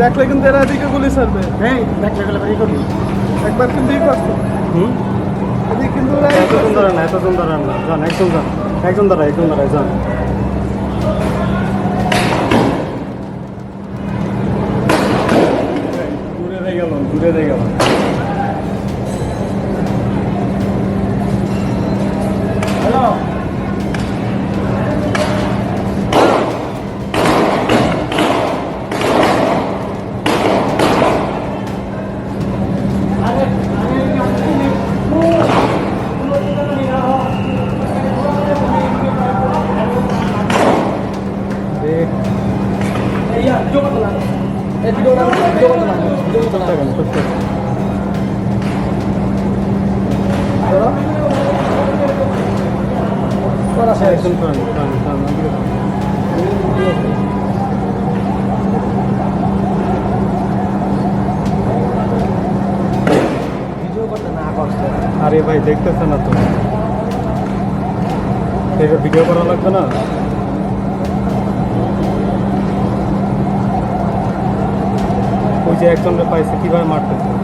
দেখলে কিন্তু এরা এদিকে গুলি ছাড়বে। হ্যাঁ দেখলে গেলে বাড়ি করবি একবার কিন্তু ই করছে। হুম? এদিকে কিন্তু ওরা ই এতজন দাঁড়ান এতজন দাঁড়ান না। যান একজন যান একজন দাঁড়া একজন দাঁড়ায় যান দূরে দিয়ে গেল দূরে দিয়ে গেল। আরে ভাই দেখতেছে না তো? এটা ভিডিও করা লাগবে না? যে একজনকে পাইছে কীভাবে মারতেছে